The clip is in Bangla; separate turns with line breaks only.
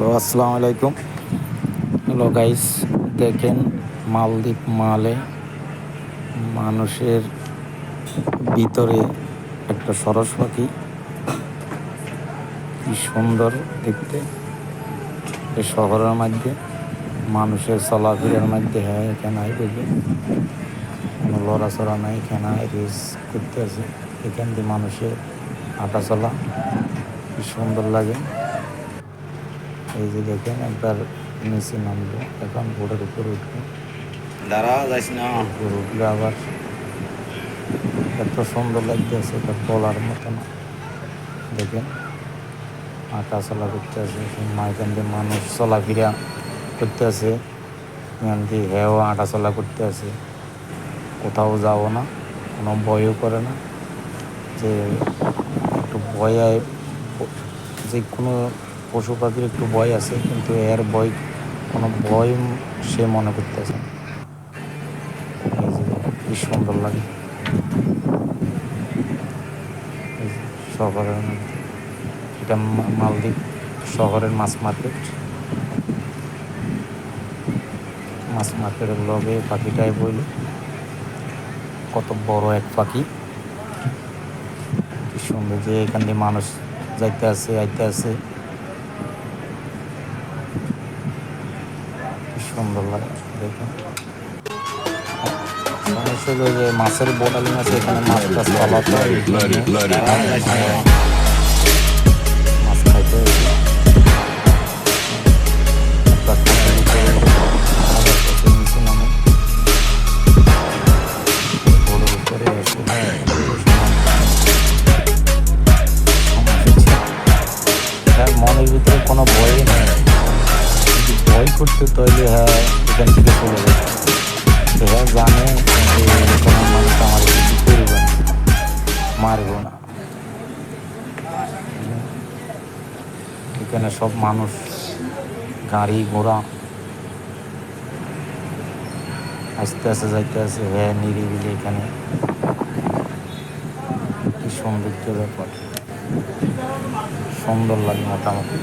হ্যালো আসসালামু আলাইকুম। হ্যালো গাইস, দেখেন মালদ্বীপ মালে মানুষের ভিতরে একটা সরস পাখি কি সুন্দর দেখতে। এই শহরের মধ্যে, মানুষের চলাফেরার মধ্যে হ্যাঁ এখানে আই দেখবে কোনো লড়াচড়া নাই, এখানে রেস করতে আছে। এখান দিয়ে মানুষের হাঁটা চলা কি সুন্দর লাগে। এই যে দেখেন একবার নিচে নামবো এখন বোর্ডের উপরে উঠবে।
দাঁড়া যাইস না।
উপরে উঠলে আবার এত সুন্দর লাগতেছে এটা বলার মতো না। দেখেন হাঁটা চলা করতে আছে এখান দিয়ে মানুষ চলাফেরা করতে আছে এখান দিয়ে হ্যাও হাঁটা চলা করতে আছে কোথাও যাব না কোনো ভয়ও করে না। যে একটু ভয় যে কোনো পশু পাখির একটু ভয় আছে, কিন্তু এর ভয়, কোনো ভয় সে মনে করতেছে কি সুন্দর লাগে। শহরের এটা মালদ্বীপ শহরের মাছ মার্কেট। মাছ মার্কেটের লগে পাখিটাই বইল। কত বড় এক পাখি। কি সুন্দর যে এখান দিয়ে মানুষ যাইতে আছে আইতে আছে কি সুন্দর লাগে দেখুন। যে মাছের বোটালিং আছে এখানে হয়েছে করতে তাহলে হ্যাঁ এখান থেকে চলে জানে এরকম মানুষ আমার কিছু করবে না। মারবো না। এখানে সব মানুষ, গাড়ি, ঘোড়া। আস্তে আস্তে যাইতে আছে হ্যাঁ নিরিবিলি এখানে। কি সৌন্দর্য ব্যাপার। সুন্দর লাগে মোটামুটি।